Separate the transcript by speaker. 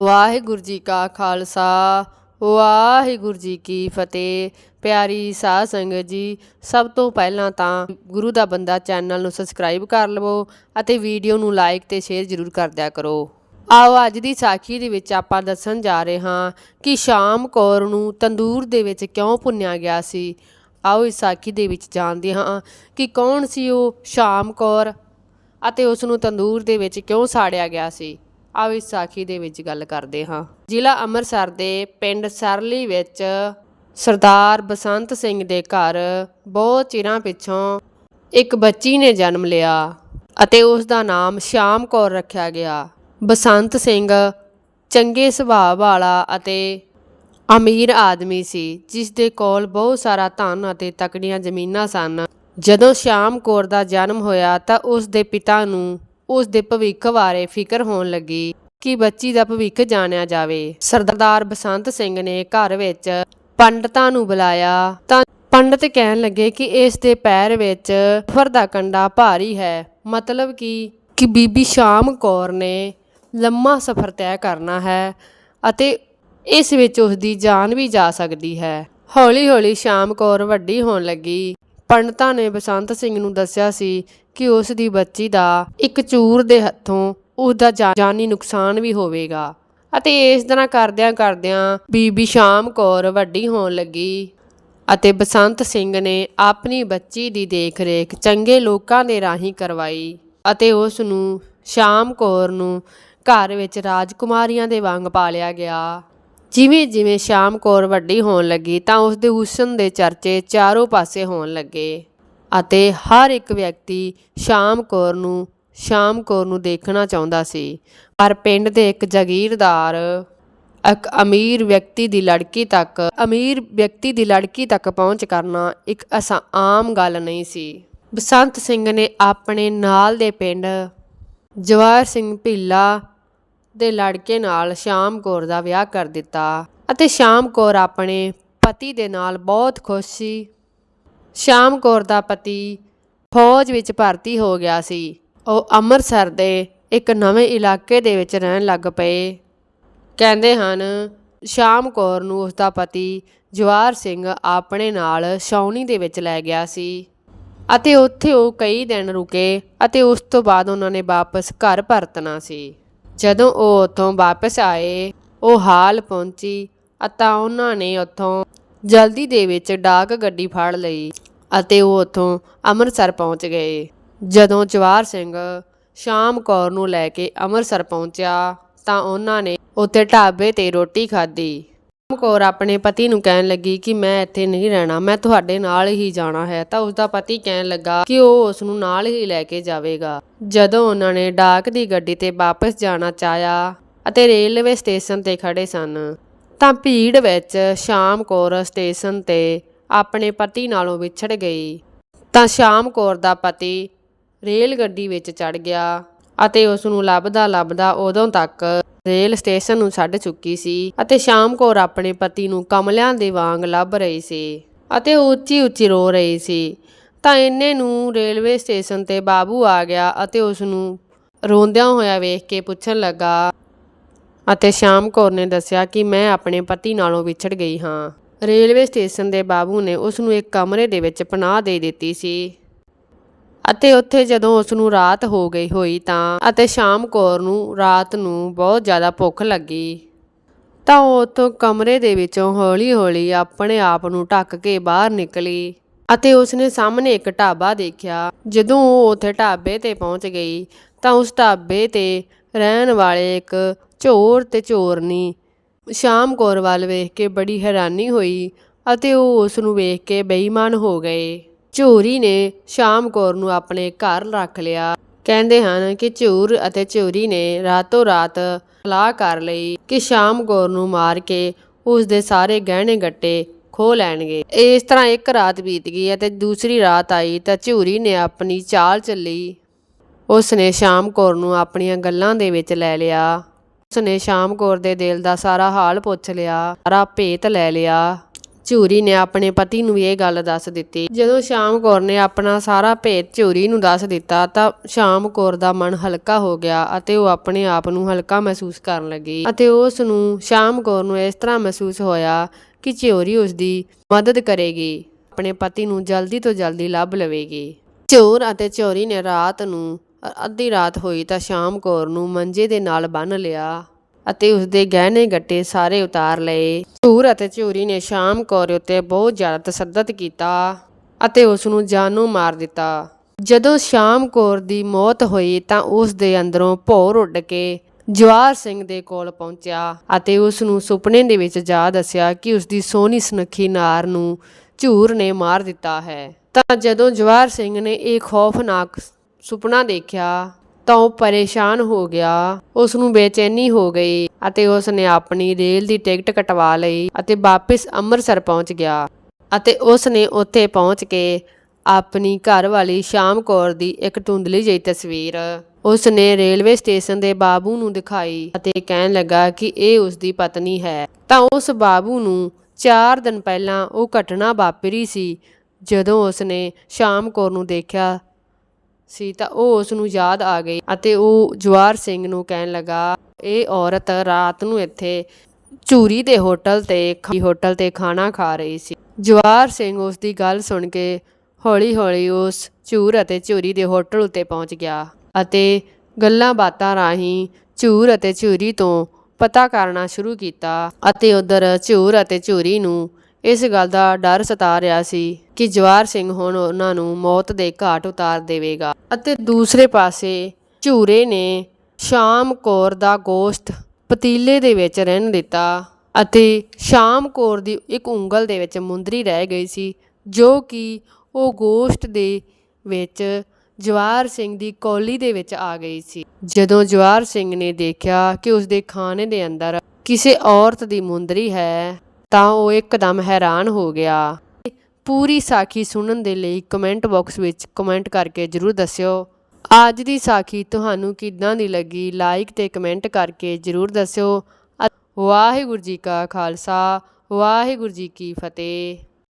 Speaker 1: ਵਾਹਿਗੁਰੂ ਜੀ ਕਾ ਖਾਲਸਾ, ਵਾਹਿਗੁਰੂ ਜੀ ਕੀ ਫਤਿਹ। ਪਿਆਰੀ ਸਾਧ ਸੰਗਤ ਜੀ, ਸਭ ਤੋਂ ਪਹਿਲਾਂ ਤਾਂ ਗੁਰੂ ਦਾ ਬੰਦਾ ਚੈਨਲ ਨੂੰ ਸਬਸਕ੍ਰਾਈਬ ਕਰ ਲਵੋ ਅਤੇ ਵੀਡੀਓ ਨੂੰ ਲਾਈਕ ਤੇ ਸ਼ੇਅਰ ਜ਼ਰੂਰ ਕਰ ਦਿਆ ਕਰੋ। ਆਓ ਅੱਜ ਦੀ ਸਾਖੀ ਦੇ ਵਿੱਚ ਆਪਾਂ ਦੱਸਣ ਜਾ ਰਹੇ ਹਾਂ ਕਿ ਸ਼ਾਮ ਕੌਰ ਨੂੰ ਤੰਦੂਰ ਦੇ ਵਿੱਚ ਕਿਉਂ ਭੁੰਨਿਆ ਗਿਆ ਸੀ। ਆਓ ਇਸ ਸਾਖੀ ਦੇ ਵਿੱਚ ਜਾਣਦੇ ਹਾਂ ਕਿ ਕੌਣ ਸੀ ਉਹ ਸ਼ਾਮ ਕੌਰ ਅਤੇ ਉਸ ਨੂੰ ਤੰਦੂਰ ਦੇ ਵਿੱਚ ਕਿਉਂ ਸਾੜਿਆ ਗਿਆ ਸੀ। ਆਓ ਇਸ ਦੇ ਵਿੱਚ ਗੱਲ ਕਰਦੇ ਹਾਂ। ਜ਼ਿਲ੍ਹਾ ਅੰਮ੍ਰਿਤਸਰ ਦੇ ਪਿੰਡ ਸਰਲੀ ਵਿੱਚ ਸਰਦਾਰ ਬਸੰਤ ਸਿੰਘ ਦੇ ਘਰ ਬਹੁਤ ਚਿਰਾਂ ਪਿੱਛੋਂ ਇੱਕ ਬੱਚੀ ਨੇ ਜਨਮ ਲਿਆ ਅਤੇ ਉਸ ਦਾ ਨਾਮ ਸ਼ਾਮ ਕੌਰ ਰੱਖਿਆ ਗਿਆ। ਬਸੰਤ ਸਿੰਘ ਚੰਗੇ ਸੁਭਾਅ ਵਾਲਾ ਅਤੇ ਅਮੀਰ ਆਦਮੀ ਸੀ, ਜਿਸ ਦੇ ਕੋਲ ਬਹੁਤ ਸਾਰਾ ਧਨ ਅਤੇ ਤਕੜੀਆਂ ਜ਼ਮੀਨਾਂ ਸਨ। ਜਦੋਂ ਸ਼ਾਮ ਕੌਰ ਦਾ ਜਨਮ ਹੋਇਆ ਤਾਂ ਉਸ ਦੇ ਪਿਤਾ ਨੂੰ ਉਸ ਦੇ ਭਵਿੱਖ ਬਾਰੇ ਫਿਕਰ ਹੋਣ ਲੱਗੀ ਕਿ ਬੱਚੀ ਦਾ ਭਵਿੱਖ ਜਾਣਿਆ ਜਾਵੇ। ਸਰਦਾਰ ਬਸੰਤ ਸਿੰਘ ਨੇ ਘਰ ਵਿੱਚ ਪੰਡਤਾਂ ਨੂੰ ਬੁਲਾਇਆ ਤਾਂ ਪੰਡਤ ਕਹਿਣ ਲੱਗੇ ਕਿ ਇਸ ਦੇ ਪੈਰ ਵਿੱਚ ਫਰ ਦਾ ਕੰਡਾ ਭਾਰੀ ਹੈ। ਮਤਲਬ ਕਿ ਕਿ ਬੀਬੀ ਸ਼ਾਮ ਕੌਰ ਨੇ ਲੰਮਾ ਸਫ਼ਰ ਤੈਅ ਕਰਨਾ ਹੈ ਅਤੇ ਇਸ ਵਿੱਚ ਉਸ ਦੀ ਜਾਨ ਵੀ ਜਾ ਸਕਦੀ ਹੈ। ਹੌਲੀ-ਹੌਲੀ ਸ਼ਾਮ ਕੌਰ ਵੱਡੀ ਹੋਣ ਲੱਗੀ। ਪੰਡਤਾਂ ਨੇ ਬਸੰਤ ਸਿੰਘ ਨੂੰ ਦੱਸਿਆ ਸੀ ਕਿ ਉਸ ਦੀ ਬੱਚੀ ਦਾ ਇੱਕ ਚੂਰ ਦੇ ਹੱਥੋਂ ਉਸ ਦਾ ਜਾ- ਜਾਨੀ ਨੁਕਸਾਨ ਵੀ ਹੋਵੇਗਾ ਅਤੇ ਇਸ ਤਰ੍ਹਾਂ ਕਰਦਿਆਂ ਕਰਦਿਆਂ ਬੀਬੀ ਸ਼ਾਮ ਕੌਰ ਵੱਡੀ ਹੋਣ ਲੱਗੀ ਅਤੇ ਬਸੰਤ ਸਿੰਘ ਨੇ ਆਪਣੀ ਬੱਚੀ ਦੀ ਦੇਖ-ਰੇਖ ਚੰਗੇ ਲੋਕਾਂ ਦੇ ਰਾਹੀਂ ਕਰਵਾਈ ਅਤੇ ਉਸ ਨੂੰ ਸ਼ਾਮ ਕੌਰ ਨੂੰ ਘਰ ਵਿੱਚ ਰਾਜਕੁਮਾਰੀਆਂ ਦੇ ਵਾਂਗ ਪਾਲਿਆ ਗਿਆ। ਜਿਵੇਂ ਜਿਵੇਂ ਸ਼ਾਮ ਕੌਰ ਵੱਡੀ ਹੋਣ ਲੱਗੀ ਤਾਂ ਉਸ ਦੇ ਹੁਸਨ ਦੇ ਚਰਚੇ ਚਾਰੋਂ ਪਾਸੇ ਹੋਣ ਲੱਗੇ ਅਤੇ ਹਰ ਇੱਕ ਵਿਅਕਤੀ ਸ਼ਾਮ ਕੌਰ ਨੂੰ, ਸ਼ਾਮ ਕੌਰ ਨੂੰ ਦੇਖਣਾ ਚਾਹੁੰਦਾ ਸੀ। ਪਰ ਪਿੰਡ ਦੇ ਇੱਕ ਜਾਗੀਰਦਾਰ, ਇੱਕ ਅਮੀਰ ਵਿਅਕਤੀ ਦੀ ਲੜਕੀ ਤੱਕ, ਅਮੀਰ ਵਿਅਕਤੀ ਦੀ ਲੜਕੀ ਤੱਕ ਪਹੁੰਚ ਕਰਨਾ ਇੱਕ ਅਸਾ, ਆਮ ਗੱਲ ਨਹੀਂ ਸੀ। ਬਸੰਤ ਸਿੰਘ ਨੇ ਆਪਣੇ ਨਾਲ ਦੇ ਪਿੰਡ ਜਵਾਹਰ ਸਿੰਘ ਭੀਲਾ ਦੇ ਲੜਕੇ ਨਾਲ ਸ਼ਾਮ ਕੌਰ ਦਾ ਵਿਆਹ ਕਰ ਦਿੱਤਾ ਅਤੇ ਸ਼ਾਮ ਕੌਰ ਆਪਣੇ ਪਤੀ ਦੇ ਨਾਲ ਬਹੁਤ ਖੁਸ਼ ਸੀ। ਸ਼ਾਮ ਕੌਰ ਦਾ ਪਤੀ ਫੌਜ ਵਿੱਚ ਭਰਤੀ ਹੋ ਗਿਆ ਸੀ। ਉਹ ਅੰਮ੍ਰਿਤਸਰ ਦੇ ਇੱਕ ਨਵੇਂ ਇਲਾਕੇ ਦੇ ਵਿੱਚ ਰਹਿਣ ਲੱਗ ਪਏ। ਕਹਿੰਦੇ ਹਨ, ਸ਼ਾਮ ਕੌਰ ਨੂੰ ਉਸ ਦਾ ਪਤੀ ਜਵਾਰ ਸਿੰਘ ਆਪਣੇ ਨਾਲ ਛਾਉਣੀ ਦੇ ਵਿੱਚ ਲੈ ਗਿਆ ਸੀ ਅਤੇ ਉੱਥੇ ਉਹ ਕਈ ਦਿਨ ਰੁਕੇ ਅਤੇ ਉਸ ਤੋਂ ਬਾਅਦ ਉਹਨਾਂ ਨੇ ਵਾਪਸ ਘਰ ਪਰਤਣਾ ਸੀ। ਜਦੋਂ ਉਹ ਉੱਥੋਂ ਵਾਪਸ ਆਏ, ਉਹ ਹਾਲ ਪਹੁੰਚੀ ਅਤੇ ਉਹਨਾਂ ਨੇ ਉੱਥੋਂ ਜਲਦੀ ਦੇ ਵਿੱਚ ਡਾਕ ਗੱਡੀ ਫੜ ਲਈ ਅਤੇ ਉਹ ਉੱਥੋਂ ਅੰਮ੍ਰਿਤਸਰ ਪਹੁੰਚ ਗਏ। ਜਦੋਂ ਜਵਾਰ ਸਿੰਘ ਸ਼ਾਮ ਕੌਰ ਨੂੰ ਲੈ ਕੇ ਅੰਮ੍ਰਿਤਸਰ ਪਹੁੰਚਿਆ ਤਾਂ ਉਹਨਾਂ ਨੇ ਉੱਥੇ ਢਾਬੇ ਤੇ ਰੋਟੀ ਖਾਧੀ। ਕੌਰ ਆਪਣੇ ਪਤੀ ਨੂੰ ਕਹਿਣ ਲੱਗੀ ਕਿ ਮੈਂ ਇੱਥੇ ਨਹੀਂ ਰਹਿਣਾ, ਮੈਂ ਤੁਹਾਡੇ ਨਾਲ ਹੀ ਜਾਣਾ ਹੈ। ਤਾਂ ਉਸ ਦਾ ਪਤੀ ਕਹਿਣ ਲੱਗਾ ਕਿ ਉਹ ਉਸ ਨੂੰ ਨਾਲ ਹੀ ਲੈ ਕੇ ਜਾਵੇਗਾ। ਜਦੋਂ ਉਹਨਾਂ ਨੇ ਡਾਕ ਦੀ ਗੱਡੀ ਤੇ ਵਾਪਸ ਜਾਣਾ ਚਾਹਿਆ ਅਤੇ ਰੇਲਵੇ ਸਟੇਸ਼ਨ ਤੇ ਖੜੇ ਸਨ, ਤਾਂ ਭੀੜ ਵਿੱਚ ਸ਼ਾਮ ਕੌਰ ਸਟੇਸ਼ਨ ਤੇ ਆਪਣੇ ਪਤੀ ਨਾਲੋਂ ਵਿਛੜ ਗਈ। ਤਾਂ ਸ਼ਾਮ ਕੌਰ ਦਾ ਪਤੀ ਰੇਲ ਗੱਡੀ ਵਿੱਚ ਚੜ ਗਿਆ ਅਤੇ ਉਸ ਨੂੰ ਲੱਭਦਾ ਲੱਭਦਾ ਉਦੋਂ ਤੱਕ ਰੇਲ ਸਟੇਸ਼ਨ ਨੂੰ ਛੱਡ ਚੁੱਕੀ ਸੀ ਅਤੇ ਸ਼ਾਮ ਕੌਰ ਆਪਣੇ ਪਤੀ ਨੂੰ ਕਮਲਿਆਂ ਦੇ ਵਾਂਗ ਲੱਭ ਰਹੀ ਸੀ ਅਤੇ ਉਹ ਉੱਚੀ ਉੱਚੀ ਰੋ ਰਹੀ ਸੀ। ਤਾਂ ਇੰਨੇ ਨੂੰ ਰੇਲਵੇ ਸਟੇਸ਼ਨ ਤੇ ਬਾਬੂ ਆ ਗਿਆ ਅਤੇ ਉਸ ਨੂੰ ਰੋਂਦਿਆਂ ਹੋਇਆ ਵੇਖ ਕੇ ਪੁੱਛਣ ਲੱਗਾ ਅਤੇ ਸ਼ਾਮ ਕੌਰ ਨੇ ਦੱਸਿਆ ਕਿ ਮੈਂ ਆਪਣੇ ਪਤੀ ਨਾਲੋਂ ਵਿਛੜ ਗਈ ਹਾਂ। ਰੇਲਵੇ ਸਟੇਸ਼ਨ ਦੇ ਬਾਬੂ ਨੇ ਉਸ ਨੂੰ ਇੱਕ ਕਮਰੇ ਦੇ ਵਿੱਚ ਪਨਾਹ ਦੇ ਦਿੱਤੀ ਸੀ। ਅਤੇ ਉੱਥੇ ਜਦੋਂ ਉਸ ਨੂੰ ਰਾਤ ਹੋ ਗਈ ਹੋਈ ਤਾਂ, ਅਤੇ ਸ਼ਾਮ ਕੌਰ ਨੂੰ ਰਾਤ ਨੂੰ ਬਹੁਤ ਜ਼ਿਆਦਾ ਭੁੱਖ ਲੱਗੀ, ਤਾਂ ਉਹ ਉੱਥੋਂ ਕਮਰੇ ਦੇ ਵਿੱਚੋਂ ਹੌਲੀ-ਹੌਲੀ ਆਪਣੇ ਆਪ ਨੂੰ ਢੱਕ ਕੇ ਬਾਹਰ ਨਿਕਲੀ, ਅਤੇ ਉਸਨੇ ਸਾਹਮਣੇ ਇੱਕ ਢਾਬਾ ਦੇਖਿਆ, ਜਦੋਂ ਉਹ ਉੱਥੇ ਢਾਬੇ ਤੇ ਪਹੁੰਚ ਗਈ, ਤਾਂ ਉਸ ਢਾਬੇ ਤੇ ਰਹਿਣ ਵਾਲੇ ਇੱਕ ਚੋਰ ਤੇ ਚੋਰਨੀ ਸ਼ਾਮ ਕੌਰ ਵੱਲ ਵੇਖ ਕੇ ਬੜੀ ਹੈਰਾਨੀ ਹੋਈ, ਅਤੇ ਉਹ ਉਸ ਨੂੰ ਵੇਖ ਕੇ ਬੇਈਮਾਨ ਹੋ ਗਏ। ਝੂਰੀ ਨੇ ਸ਼ਾਮ ਕੌਰ ਨੂੰ ਆਪਣੇ ਘਰ ਰੱਖ ਲਿਆ। ਕਹਿੰਦੇ ਹਨ ਕਿ ਝੂਰ ਅਤੇ ਝੂਰੀ ਨੇ ਰਾਤੋਂ ਰਾਤ ਸਲਾਹ ਕਰ ਲਈ ਕਿ ਸ਼ਾਮ ਕੌਰ ਨੂੰ ਮਾਰ ਕੇ ਉਸ ਦੇ ਸਾਰੇ ਗਹਿਣੇ ਗੱਟੇ ਖੋ ਲੈਣਗੇ। ਇਸ ਤਰ੍ਹਾਂ ਇੱਕ ਰਾਤ ਬੀਤ ਗਈ ਅਤੇ ਦੂਸਰੀ ਰਾਤ ਆਈ ਤਾਂ ਝੂਰੀ ਨੇ ਆਪਣੀ ਚਾਲ ਚੱਲੀ। ਉਸ ਨੇ ਸ਼ਾਮ ਕੌਰ ਨੂੰ ਆਪਣੀਆਂ ਗੱਲਾਂ ਦੇ ਵਿੱਚ ਲੈ ਲਿਆ। ਉਸ ਨੇ ਸ਼ਾਮ ਕੌਰ ਦੇ ਦਿਲ ਦਾ ਸਾਰਾ ਹਾਲ ਪੁੱਛ ਲਿਆ, ਸਾਰਾ ਭੇਤ ਲੈ ਲਿਆ। ਝੂਰੀ ਨੇ ਆਪਣੇ ਪਤੀ ਨੂੰ ਇਹ ਗੱਲ ਦੱਸ ਦਿੱਤੀ। ਜਦੋਂ ਸ਼ਾਮ ਕੌਰ ਨੇ ਆਪਣਾ ਸਾਰਾ ਭੇਤ ਝੂਰੀ ਨੂੰ ਦੱਸ ਦਿੱਤਾ, ਤਾਂ ਸ਼ਾਮ ਕੌਰ ਦਾ ਮਨ ਹਲਕਾ ਹੋ ਗਿਆ ਅਤੇ ਉਹ ਆਪਣੇ ਆਪ ਨੂੰ ਹਲਕਾ ਮਹਿਸੂਸ ਕਰਨ ਲੱਗੀ ਅਤੇ ਉਸ ਨੂੰ ਸ਼ਾਮ ਕੌਰ ਨੂੰ ਇਸ ਤਰ੍ਹਾਂ ਮਹਿਸੂਸ ਹੋਇਆ ਕਿ ਝੂਰੀ ਉਸ ਦੀ ਮਦਦ ਕਰੇਗੀ, ਆਪਣੇ ਪਤੀ ਨੂੰ ਜਲਦੀ ਤੋਂ ਜਲਦੀ ਲੱਭ ਲਵੇਗੀ। ਚੋਰ ਅਤੇ ਚੋਰੀ ਨੇ ਰਾਤ ਨੂੰ ਅੱਧੀ ਰਾਤ ਹੋਈ ਤਾਂ ਸ਼ਾਮ ਕੌਰ ਨੂੰ ਮੰਜੇ ਦੇ ਨਾਲ ਬੰਨ ਲਿਆ। ਅਤੇ ਉਸਦੇ ਗਹਿਣੇ ਗੱਟੇ ਸਾਰੇ ਉਤਾਰ ਲਏ। ਝੂਰ ਅਤੇ ਝੂਰੀ ਨੇ ਸ਼ਾਮ ਕੌਰ ਉੱਤੇ ਬਹੁਤ ਜ਼ਿਆਦਾ ਤਸੱਦਦ ਕੀਤਾ ਅਤੇ ਉਸ ਨੂੰ ਜਾਨੋਂ ਮਾਰ ਦਿੱਤਾ। ਜਦੋਂ ਸ਼ਾਮ ਕੌਰ ਦੀ ਮੌਤ ਹੋਈ ਤਾਂ ਉਸ ਦੇ ਅੰਦਰੋਂ ਭੌਰ ਉੱਡ ਕੇ ਜਵਾਰ ਸਿੰਘ ਦੇ ਕੋਲ ਪਹੁੰਚਿਆ ਅਤੇ ਉਸ ਨੂੰ ਸੁਪਨੇ ਦੇ ਵਿੱਚ ਜਾ ਦੱਸਿਆ ਕਿ ਉਸ ਦੀ ਸੋਹਣੀ ਸੁਨੱਖੀ ਨਾਰ ਨੂੰ ਝੂਰ ਨੇ ਮਾਰ ਦਿੱਤਾ ਹੈ। ਤਾਂ ਜਦੋਂ ਜਵਾਰ ਸਿੰਘ ਨੇ ਇਹ ਖੌਫਨਾਕ ਸੁਪਨਾ ਦੇਖਿਆ ਤਾਂ ਉਹ ਪਰੇਸ਼ਾਨ ਹੋ ਗਿਆ। ਉਸ ਨੂੰ ਬੇਚੈਨੀ ਹੋ ਗਈ ਅਤੇ ਉਸ ਨੇ ਆਪਣੀ ਰੇਲ ਦੀ ਟਿਕਟ ਕਟਵਾ ਲਈ ਅਤੇ ਵਾਪਸ ਅੰਮ੍ਰਿਤਸਰ ਪਹੁੰਚ ਗਿਆ। ਅਤੇ ਉਸ ਨੇ ਉੱਥੇ ਪਹੁੰਚ ਕੇ ਆਪਣੀ ਘਰ ਵਾਲੀ ਸ਼ਾਮ ਕੌਰ ਦੀ ਇੱਕ ਧੁੰਦਲੀ ਜਿਹੀ ਤਸਵੀਰ ਉਸ ਨੇ ਰੇਲਵੇ ਸਟੇਸ਼ਨ ਦੇ ਬਾਬੂ ਨੂੰ ਦਿਖਾਈ ਅਤੇ ਕਹਿਣ ਲੱਗਾ ਕਿ ਇਹ ਉਸ ਦੀ ਪਤਨੀ ਹੈ। ਤਾਂ ਉਸ ਬਾਬੂ ਨੂੰ 4 ਦਿਨ ਪਹਿਲਾਂ ਉਹ ਘਟਨਾ ਵਾਪਰੀ ਸੀ ਜਦੋਂ ਉਸ ਨੇ ਸ਼ਾਮ ਕੌਰ ਨੂੰ ਦੇਖਿਆ ਸੀ ਤਾਂ ਉਹ ਉਸ ਨੂੰ ਯਾਦ ਆ ਗਈ ਅਤੇ ਉਹ ਜਵਾਰ ਸਿੰਘ ਨੂੰ ਕਹਿਣ ਲੱਗਾ, ਇਹ ਔਰਤ ਰਾਤ ਨੂੰ ਇੱਥੇ ਚੂਰੀ ਦੇ ਹੋਟਲ ਤੇ ਹੋਟਲ ਤੇ ਖਾਣਾ ਖਾ ਰਹੀ ਸੀ। ਜਵਾਰ ਸਿੰਘ ਉਸ ਦੀ ਗੱਲ ਸੁਣ ਕੇ ਹੌਲੀ-ਹੌਲੀ ਉਸ ਚੂਰ ਅਤੇ ਚੂਰੀ ਦੇ ਹੋਟਲ ਉੱਤੇ ਪਹੁੰਚ ਗਿਆ ਅਤੇ ਗੱਲਾਂ ਬਾਤਾਂ ਰਾਹੀਂ ਚੂਰ ਅਤੇ ਚੂਰੀ ਤੋਂ ਪਤਾ ਕਰਨਾ ਸ਼ੁਰੂ ਕੀਤਾ ਅਤੇ ਉਧਰ ਚੂਰ ਅਤੇ ਚੂਰੀ ਨੂੰ ਇਸ ਗੱਲ ਦਾ ਡਰ ਸਤਾ ਰਿਹਾ ਸੀ ਕਿ ਜਵਾਰ ਸਿੰਘ ਹੁਣ ਉਹਨਾਂ ਨੂੰ ਮੌਤ ਦੇ ਘਾਟ ਉਤਾਰ ਦੇਵੇਗਾ। ਅਤੇ ਦੂਸਰੇ ਪਾਸੇ ਝੂਰੇ ਨੇ ਸ਼ਾਮ ਕੌਰ ਦਾ ਗੋਸ਼ਤ ਪਤੀਲੇ ਦੇ ਵਿੱਚ ਰਹਿਣ ਦਿੱਤਾ ਅਤੇ ਸ਼ਾਮ ਕੌਰ ਦੀ ਇੱਕ ਉਂਗਲ ਦੇ ਵਿੱਚ ਮੁੰਦਰੀ ਰਹਿ ਗਈ ਸੀ, ਜੋ ਕਿ ਉਹ ਗੋਸ਼ਤ ਦੇ ਵਿੱਚ ਜਵਾਰ ਸਿੰਘ ਦੀ ਕੌਲੀ ਦੇ ਵਿੱਚ ਆ ਗਈ ਸੀ। ਜਦੋਂ ਜਵਾਰ ਸਿੰਘ ਨੇ ਦੇਖਿਆ ਕਿ ਉਸ ਦੇ ਖਾਣੇ ਦੇ ਅੰਦਰ ਕਿਸੇ ਔਰਤ ਦੀ ਮੁੰਦਰੀ ਹੈ, ਤਾਂ ਉਹ ਇੱਕਦਮ ਹੈਰਾਨ ਹੋ ਗਿਆ। ਪੂਰੀ ਸਾਖੀ ਸੁਣਨ ਦੇ ਲਈ ਕਮੈਂਟ ਬਾਕਸ ਵਿੱਚ ਕਮੈਂਟ ਕਰਕੇ ਜਰੂਰ ਦੱਸਿਓ। ਅੱਜ ਦੀ ਸਾਖੀ ਤੁਹਾਨੂੰ ਕਿੱਦਾਂ ਦੀ ਲੱਗੀ ਲਾਈਕ ਤੇ ਕਮੈਂਟ ਕਰਕੇ ਜਰੂਰ ਦੱਸਿਓ। ਵਾਹਿਗੁਰੂ ਜੀ ਕਾ ਖਾਲਸਾ, ਵਾਹਿਗੁਰੂ ਜੀ ਕੀ ਫਤਿਹ।